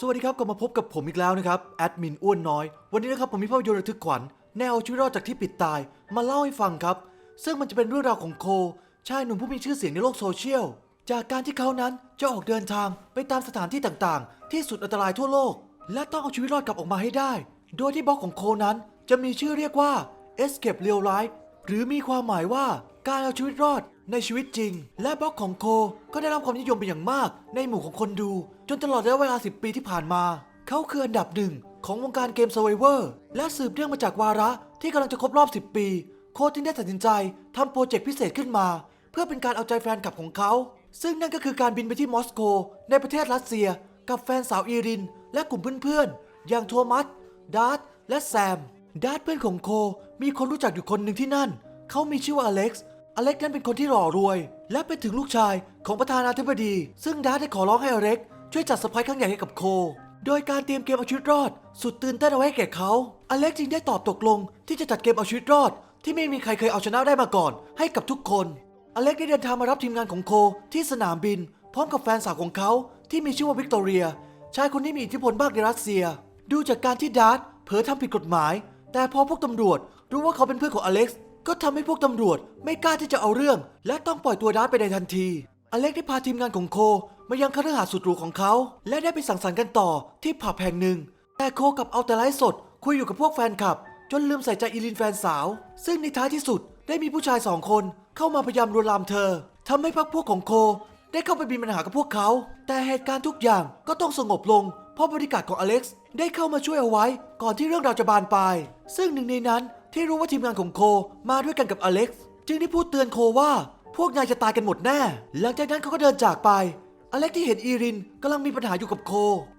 สวัสดีครับกลับมาพบกับผมอีกแล้วนะครับแอดมินอ้วนน้อย วันนี้นะครับผมมีภาพยนตร์ระทึกขวัญแนวชีวิตรอดจากที่ปิดตายมาเล่าให้ฟังครับ ซึ่งมันจะเป็นเรื่องราวของโค ชายหนุ่มผู้มีชื่อเสียงในโลกโซเชียล จากการที่เขานั้นจะออกเดินทางไปตามสถานที่ต่างๆ ที่สุดอันตรายทั่วโลก และต้องเอาชีวิตรอดกลับออกมาให้ได้ โดยที่บล็อกของโคนั้นจะมีชื่อเรียกว่า Escape Real Life หรือมีความหมายว่าการเอาชีวิตรอดในชีวิตจริง และบล็อกของโคก็ได้รับความนิยมเป็นอย่างมาก ในหมู่ของคนดู จนตลอดระยะเวลา 10 ปีที่ผ่านมา เขาคืออันดับหนึ่งของวงการเกม Survivor และสืบเนื่องมาจากวาระที่กำลังจะครบรอบ 10 ปี โคจึงได้ตัดสินใจทำโปรเจกต์พิเศษขึ้นมา เพื่อเป็นการเอาใจแฟนคลับของเขา ซึ่งนั่นก็คือการบินไปที่มอสโก ในประเทศรัสเซีย กับแฟนสาวอีริน และกลุ่มเพื่อนๆ อย่างโทมัส ดาร์ตและแซม ดาร์ตเพื่อนของโคมีคนรู้จักอยู่คนหนึ่งที่นั่น เขามีชื่อว่าอเล็กซ์ อเล็กซ์นั้นเป็นคนที่หล่อรวย และเป็นถึงลูกชายของประธานาธิบดี ซึ่งดาร์ได้ขอร้องให้อเล็กซ์ช่วยจัดเซอร์ไพรส์ครั้งใหญ่ให้กับโค โดยการเตรียมเกมเอาชีวิตรอด สุดตื่นเต้นเอาไว้แก่เขา อเล็กซ์จึงได้ตอบตกลง ที่จะจัดเกมเอาชีวิตรอด ที่ไม่มีใครเคยเอาชนะได้มาก่อน ให้กับทุกคน อเล็กซ์ได้เดินทางมารับทีมงานของโคที่สนามบิน พร้อมกับแฟนสาวของเขาที่มีชื่อว่าวิกตอเรีย ชายคนนี้มีอิทธิพลมากในรัสเซีย ดูจากการที่ดาร์ตเผลอทำผิดกฎหมาย แต่พอพวกตำรวจรู้ว่าเขาเป็นเพื่อนของอเล็กซ์ ก็ทำให้พวกตำรวจไม่กล้าที่จะเอาเรื่อง และต้องปล่อยตัวดาร์ตไปในทันที อเล็กซ์ได้พาทีมงานของโคมายังคฤหาสน์สุดหรูของเขา และได้ไปสังสรรค์กันต่อที่ผับแห่งหนึ่ง แต่โคกลับเอาแต่ไลฟ์สด คุยอยู่กับพวกแฟนคลับ จนลืมใส่ใจอีลินแฟนสาว ซึ่งในท้ายที่สุดได้มีผู้ชายสองคนเข้ามาพยายามลวนลามเธอทำให้พรรคพวกของโค ได้เข้าไปมีปัญหากับพวกเขา แต่เหตุการณ์ทุกอย่างก็ต้องสงบลง เพราะบริการของอเล็กซ์ได้เข้ามาช่วยเอาไว้ ก่อนที่เรื่องราวจะบานปลาย ซึ่งหนึ่งในนั้น ที่รู้ว่าทีมงานของโคมาด้วยกันกับอเล็กซ์จึงได้พูดเตือนโคว่าพวกนายจะตายกันหมดแน่ หลังจากนั้นเขาก็เดินจากไป อเล็กที่เห็นอีรินกำลังมีปัญหาอยู่กับโค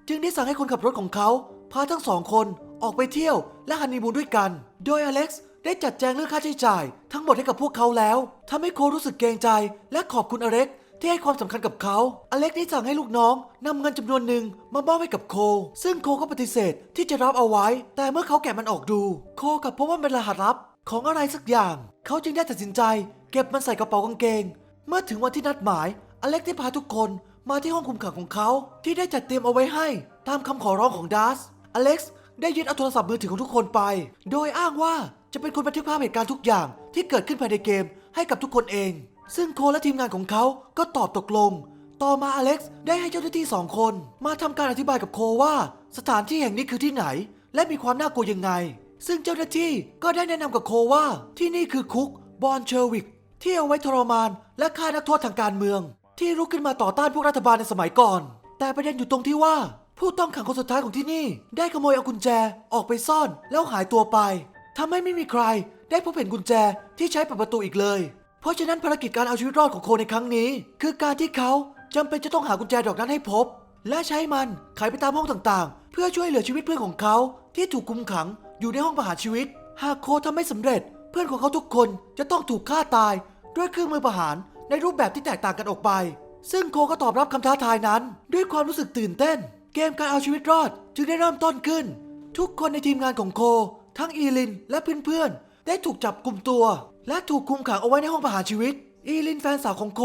จึงได้สั่งให้คนขับรถของเขา พาทั้งสองคนออกไปเที่ยวและฮันนีมูนด้วยกัน โดยอเล็กซ์ได้จัดแจงเรื่องค่าใช้จ่าย ทั้งหมดให้กับพวกเขาแล้วทำให้โครู้สึกเกรงใจ และขอบคุณอเล็ก ที่ให้ความสำคัญกับเขา อเล็กได้สั่งให้ลูกน้องนำเงินจำนวนหนึ่งมามอบให้กับโค ซึ่งโคก็ปฏิเสธที่จะรับเอาไว้ แต่เมื่อเขาแกะมันออกดู โคกลับพบว่าเป็นรหัสลับของอะไรสักอย่าง เขาจึงได้ตัดสินใจ เก็บมันใส่กระเป๋ากางเกง เมื่อถึงวันที่นัดหมาย อเล็กได้พาทุกคนมาที่ห้องคุมขังของเขา ที่ได้จัดเตรียมเอาไว้ให้ ตามคำขอร้องของดัส อเล็กซ์ได้ยึดเอาโทรศัพท์มือถือของทุกคนไป โดยอ้างว่าจะเป็นคนบันทึกภาพเหตุการณ์ทุกอย่างที่เกิดขึ้นภายในเกมให้กับทุกคนเอง ซึ่งโคและทีมงานของเขาก็ตอบตกลง ต่อมาอเล็กซ์ได้ให้เจ้าหน้าที่สองคน มาทำการอธิบายกับโคว่า สถานที่แห่งนี้คือที่ไหน และมีความน่ากลัวยังไง ซึ่งเจ้าหน้าที่ก็ได้แนะนำกับโคว่า ที่นี่คือคุกบอนเชอร์วิกที่เอาไว้ทรมาน และฆ่านักโทษทางการเมือง ที่รุกขึ้นมาต่อต้านพวกรัฐบาลในสมัยก่อน แต่ประเด็นอยู่ตรงที่ว่า ผู้ต้องขังคนสุดท้ายของที่นี่ ได้ขโมยเอากุญแจออกไปซ่อนแล้วหายตัวไปทำให้ไม่มีใครได้พบเห็นกุญแจที่ใช้เปิดประตูอีกเลย เพราะฉะนั้นภารกิจการเอาชีวิตรอดของโคในครั้งนี้ คือการที่เขาจำเป็นจะต้องหากุญแจดอกนั้นให้พบ และใช้มันไขไปตามห้องต่างๆ เพื่อช่วยเหลือชีวิตเพื่อนของเขา ที่ถูกคุมขังอยู่ในห้องประหารชีวิต หากโคทำไม่สำเร็จ เพื่อนของเขาทุกคนจะต้องถูกฆ่าตาย ด้วยเครื่องมือประหารในรูปแบบที่แตกต่างกันออกไป ซึ่งโคก็ตอบรับคำท้าทายนั้น ด้วยความรู้สึกตื่นเต้น เกมการเอาชีวิตรอดจึงได้เริ่มต้นขึ้น ทุกคนในทีมงานของโค ทั้งอีลินและเพื่อนๆ ได้ถูกจับกลุ่มตัว และถูกคุมขังเอาไว้ในห้องประหารชีวิต อีลินแฟนสาวของโค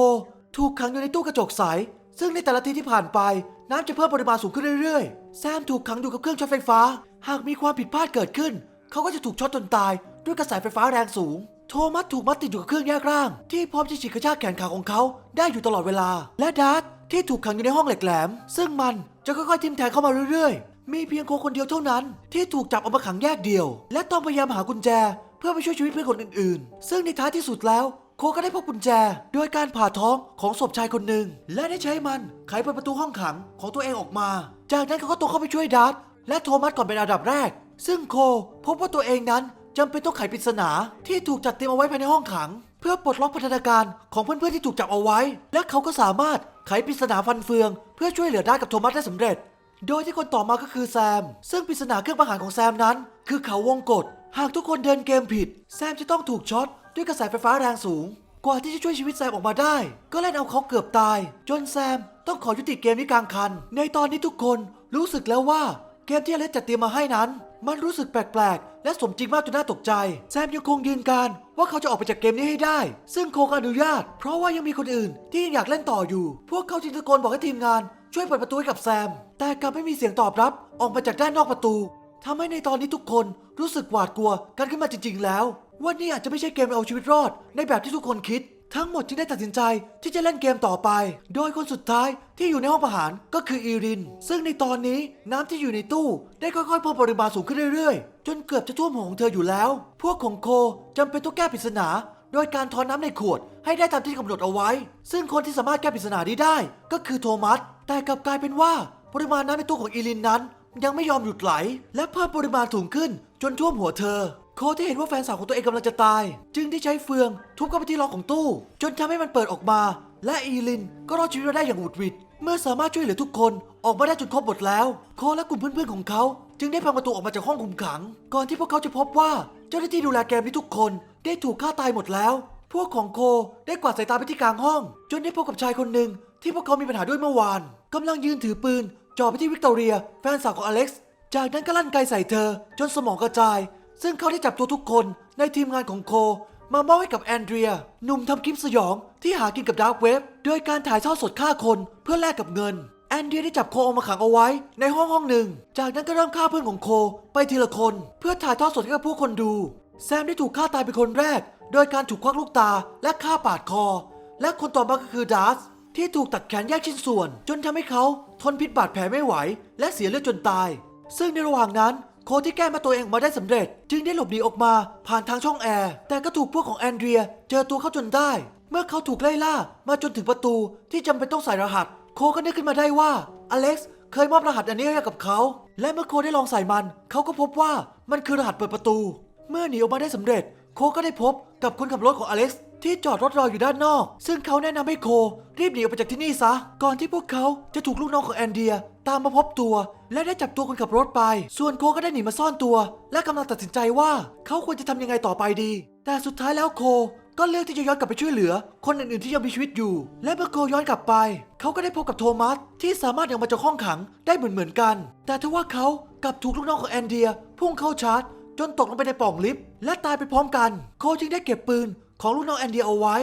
ถูกขังอยู่ในตู้กระจกใส ซึ่งในแต่ละทีที่ผ่านไป น้ำจะเพิ่มปริมาณสูงขึ้นเรื่อยๆ แซมถูกขังอยู่กับเครื่องช็อตไฟฟ้า หากมีความผิดพลาดเกิดขึ้น เขาก็จะถูกช็อตจนตาย ด้วยกระแสไฟฟ้าแรงสูง โทมัสถูกมัดติดอยู่กับเครื่องแยกร่าง ที่พร้อมจะฉีกกระชากแขนขาของเขาได้อยู่ตลอดเวลา และดาร์ตที่ถูกขังอยู่ในห้องเหล็กแหลม ซึ่งมันจะค่อยๆทิ่มแทงเข้ามาเรื่อยๆมีเพียงโคคนเดียวเท่านั้น ที่ถูกจับเอามาขังแยกเดียว และต้องพยายามหากุญแจเพื่อไปช่วยชีวิตเพื่อนคนอื่นๆ ซึ่งในท้ายที่สุดแล้ว โคก็ได้พบกุญแจ โดยการผ่าท้องของศพชายคนหนึ่ง และได้ใช้มันไขเปิดประตูห้องขังของตัวเองออกมา จากนั้นเขาก็ตรงเข้าไปช่วยดาร์ตและโทมัสก่อนเป็นอันดับแรก ซึ่งโคพบว่าตัวเองนั้นจำเป็นต้องไขปริศนาที่ถูกจัดเตรียมเอาไว้ภายในห้องขัง เพื่อปลดล็อกพัฒนาการของเพื่อนๆที่ถูกจับเอาไว้ และเขาก็สามารถไขปริศนาฟันเฟือง เพื่อช่วยเหลือดาร์ตกับโทมัสได้สำเร็จ โดยที่คนต่อมาก็คือแซม ซึ่งปริศนาเครื่องประหารของแซมนั้น คือเขาวงกฏ หากทุกคนเดินเกมผิด แซมจะต้องถูกช็อตด้วยกระแสไฟฟ้าแรงสูง กว่าที่จะช่วยชีวิตแซมออกมาได้ ก็เล่นเอาเขาเกือบตาย จนแซมต้องขอยุติเกมนี้กลางคัน ในตอนนี้ทุกคนรู้สึกแล้วว่าเกมที่อเล็กจัดเตรียมมาให้นั้น มันรู้สึกแปลกๆ และสมจริงมากจนน่าตกใจ แซมยังคงยืนการว่าเขาจะออกไปจากเกมนี้ให้ได้ ซึ่งคก็อนุญาต เพราะว่ายังมีคนอื่นที่ยังอยากเล่นต่ออยู่ พวกเขาจึงตะโกนบอกให้ทีมงาน ช่วยเปิดประตูให้กับแซม แต่กลับไม่มีเสียงตอบรับ ออกมาจากด้านนอกประตู ทำให้ในตอนนี้ทุกคนรู้สึกหวาดกลัวกันขึ้นมาจริง ๆ แล้ว ว่านี่อาจจะไม่ใช่เกมเอาชีวิตรอด ในแบบที่ทุกคนคิด ทั้งหมดจึงได้ตัดสินใจที่จะเล่นเกมต่อไป โดยคนสุดท้ายที่อยู่ในห้องประหารก็คืออีริน ซึ่งในตอนนี้น้ำที่อยู่ในตู้ได้ค่อยๆเพิ่มปริมาณสูงขึ้นเรื่อยๆ จนเกือบจะท่วมหัวของเธออยู่แล้ว พวกของโคจำเป็นต้องแก้ปริศนาโดยการทอนน้ำในขวดให้ได้ตามที่กำหนดเอาไว้ ซึ่งคนที่สามารถแก้ปริศนานี้ได้ ก็คือโทมัส แต่กลับกลายเป็นว่า ปริมาณน้ำในตู้ของอีลินนั้น ยังไม่ยอมหยุดไหล และเพิ่มปริมาณสูงขึ้น จนท่วมหัวเธอ โคที่เห็นว่าแฟนสาวของตัวเองกำลังจะตาย จึงได้ใช้เฟือง ทุบเข้าไปที่ล็อกของตู้ จนทำให้มันเปิดออกมา และอีลินก็รอดชีวิตมาได้อย่างหวุดหวิด เมื่อสามารถช่วยเหลือทุกคนออกมาได้จนครบหมดแล้ว โคและกลุ่มเพื่อนๆของเขา จึงได้พังประตูออกมาจากห้องคุมขัง ก่อนที่พวกเขาจะพบว่าเจ้าหน้าที่ดูแลเกมนี้ทุกคน ได้ถูกฆ่าตายหมดแล้ว พวกของโคได้กวาดสายตาไปที่กลางห้อง จนได้พบกับชายคนหนึ่งที่พวกเขามีปัญหาด้วยเมื่อวานกำลังยืนถือปืน จ่อไปที่วิกตอเรีย แฟนสาวของอเล็กซ์ จากนั้นก็ลั่นไกใส่เธอ จนสมองกระจาย ซึ่งเขาได้จับตัวทุกคนในทีมงานของโค มามอบให้กับแอนเดรีย หนุ่มทำคลิปสยองที่หากินกับดาร์กเว็บโดยการถ่ายทอดสดฆ่าคนเพื่อแลกกับเงินแอนเดรียได้จับโคเอามาขังเอาไว้ในห้องห้องหนึ่ง จากนั้นก็เริ่มฆ่าเพื่อนของโคไปทีละคน เพื่อถ่ายทอดสดให้กับผู้คนดู แซมได้ถูกฆ่าตายเป็นคนแรก โดยการถูกควักลูกตาและฆ่าปาดคอ และคนต่อมาก็คือดัสที่ถูกตัดแขนแยกชิ้นส่วน จนทำให้เขา ทนพิษบาดแผลไม่ไหว และเสียเลือดจนตาย ซึ่งในระหว่างนั้นโคที่แก้มาตัวเองออกมาได้สำเร็จ จึงได้หลบหนีออกมาผ่านทางช่องแอร์ แต่ก็ถูกพวกของแอนเดรีย เจอตัวเขาจนได้ เมื่อเขาถูกไล่ล่ามาจนถึงประตูที่จำเป็นต้องใส่รหัส โคก็นึกขึ้นมาได้ว่าอเล็กซ์เคยมอบรหัสอันนี้ให้กับเขา และเมื่อโคได้ลองใส่มัน เขาก็พบว่ามันคือรหัสเปิดประตู เมื่อหนีออกมาได้สำเร็จ โคก็ได้พบกับคนขับรถของอเล็กซ์ ที่จอดรถรออยู่ด้านนอก ซึ่งเขาแนะนำให้โค รีบหนีออกไปจากที่นี่ซะ ก่อนที่พวกเขาจะถูกลูกน้องของแอนเดีย ตามมาพบตัว และได้จับตัวคนขับรถไป ส่วนโคก็ได้หนีมาซ่อนตัว และกำลังตัดสินใจว่าเขาควรจะทำยังไงต่อไปดี แต่สุดท้ายแล้วโคก็เลือกที่จะย้อนกลับไปช่วยเหลือ คนอื่นๆที่ยังมีชีวิตอยู่ และเมื่อโคย้อนกลับไป เขาก็ได้พบกับโทมัสที่สามารถออกมาจากห้องขังได้เหมือนๆกัน แต่ทว่าเขากลับถูกลูกน้องของแอนเดีย พุ่งเข้าชาร์จ จนตกลงไปในปล่องลิฟต์และตายไปพร้อมกัน โคจึงได้เก็บปืน ของลูกน้องแอนเดียเอาไว้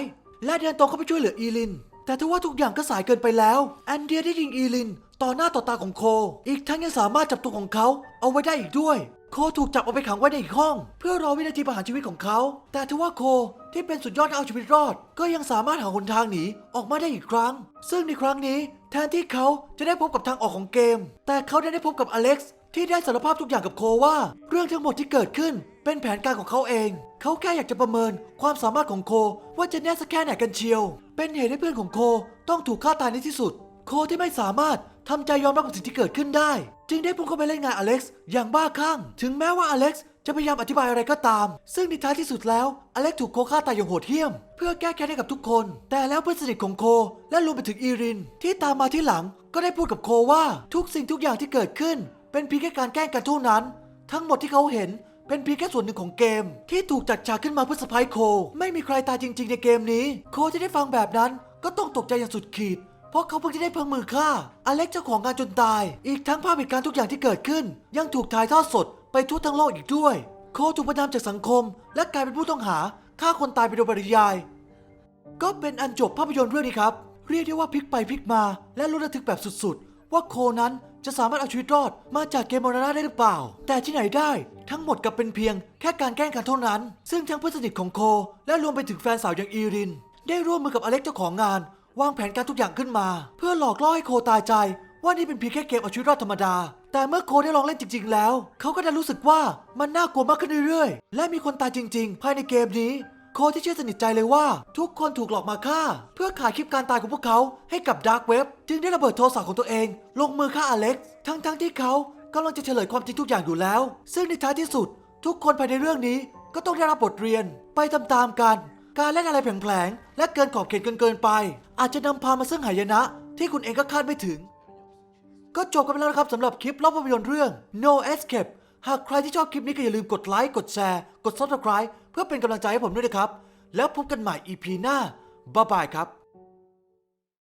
และเดินตรงเข้าไปช่วยเหลืออีลิน แต่ทว่าทุกอย่างก็สายเกินไปแล้ว แอนเดียได้ยิงอีลิน ต่อหน้าต่อตาของโค อีกทั้งยังสามารถจับตัวของเขาเอาไว้ได้อีกด้วย โคถูกจับเอาไปขังไว้ในอีกห้อง เพื่อรอวินาทีประหารชีวิตของเขา แต่ทว่าโคที่เป็นสุดยอดเอาชีวิตรอด ก็ยังสามารถหาหนทางหนีออกมาได้อีกครั้ง ซึ่งในครั้งนี้แทนที่เขาจะได้พบกับทางออกของเกม แต่เขาได้ได้พบกับอเล็กซ์ที่ได้สารภาพทุกอย่างกับโคว่า เรื่องทั้งหมดที่เกิดขึ้น เป็นแผนการของเขาเอง เขาแค่อยากจะประเมินความสามารถของโคว่าจะแน่สักแค่ไหนกันเชียว เป็นเหตุให้เพื่อนของโคต้องถูกฆ่าตายในที่สุด โคที่ไม่สามารถทำใจยอมรับกับสิ่งที่เกิดขึ้นได้ จึงได้พุ่งเข้าไปเล่นงานอเล็กซ์อย่างบ้าคลั่ง ถึงแม้ว่าอเล็กซ์จะพยายามอธิบายอะไรก็ตาม ซึ่งในท้ายที่สุดแล้ว อเล็กซ์ถูกโคฆ่าตายอย่างโหดเหี้ยม เพื่อแก้แค้นให้กับทุกคน แต่แล้วเพื่อนสนิทของโค และรวมไปถึงอีริน ที่ตามมาที่หลัง ก็ได้พูดกับโคว่าทุกสิ่งทุกอย่างที่เกิดขึ้น เป็นเพียงแค่การแกล้งกันเท่านั้น ทั้งหมดที่เขาเห็น เป็นเพียงแค่ส่วนหนึ่งของเกม ที่ถูกจัดฉากขึ้นมาเพื่อสไปโค ไม่มีใครตายจริง ๆ ในเกมนี้ โคที่ได้ฟังแบบนั้นก็ต้องตกใจอย่างสุดขีด เพราะเขาเพิ่งจะได้เพิ่งมือฆ่า อเล็กเจ้าของงานจนตาย อีกทั้งภาพเหตุการณ์ทุกอย่างที่เกิดขึ้น ยังถูกถ่ายทอดสดไปทั่วทั้งโลกอีกด้วย โคถูกประนามจากสังคม และกลายเป็นผู้ต้องหาฆ่าคนตายไปโดยปริยาย ก็เป็นอันจบภาพยนตร์เรื่องนี้ครับ เรียกได้ว่าพลิกไปพลิกมา และลุ้นระทึกแบบสุดๆ ว่าโคนั้น จะสามารถเอาชีวิตรอดมาจากเกมมรณะได้หรือเปล่า แต่ที่ไหนได้ทั้งหมดกับเป็นเพียงแค่การแกล้งกันเท่านั้น ซึ่งทั้งเพื่อนสนิทของโค และรวมไปถึงแฟนสาวอย่างอีริน ได้ร่วมมือกับอเล็กเจ้าของงาน วางแผนการทุกอย่างขึ้นมา เพื่อหลอกล่อให้โคตายใจ ว่านี่เป็นเพียงแค่เกมเอาชีวิตรอดธรรมดา แต่เมื่อโคได้ลองเล่นจริง ๆ แล้ว เขาก็ได้รู้สึกว่ามันน่ากลัวมากขึ้นเรื่อยๆ และมีคนตายจริง ๆ ภายในเกมนี้ โคที่เชื่อสนิทใจเลยว่า ทุกคนถูกหลอกมาฆ่า เพื่อขายคลิปการตายของพวกเขาให้กับดาร์กเว็บจึงได้ระเบิดโทรศัพท์ของตัวเอง ลงมือฆ่าอเล็กซ์ทั้งๆที่เขากำลังจะเฉลยความจริงทุกอย่างอยู่แล้ว ซึ่งในท้ายที่สุด ทุกคนภายในเรื่องนี้ก็ต้องได้รับบทเรียนไปตามๆกัน การเล่นอะไรแผลงๆและเกินขอบเขตเกินๆไป อาจจะนำพามาซึ่งหายนะ ที่คุณเองก็คาดไม่ถึง ก็จบกันไปแล้วนะครับสำหรับคลิปเล่าภาพยนตร์เรื่อง No Escape หากใครที่ชอบคลิปนี้ก็อย่าลืมกดไลค์กดแชร์ กด Subscribe เพื่อเป็นกำลังใจให้ผมด้วยนะครับ แล้วพบกันใหม่ EP หน้าบ๊ายบายครับ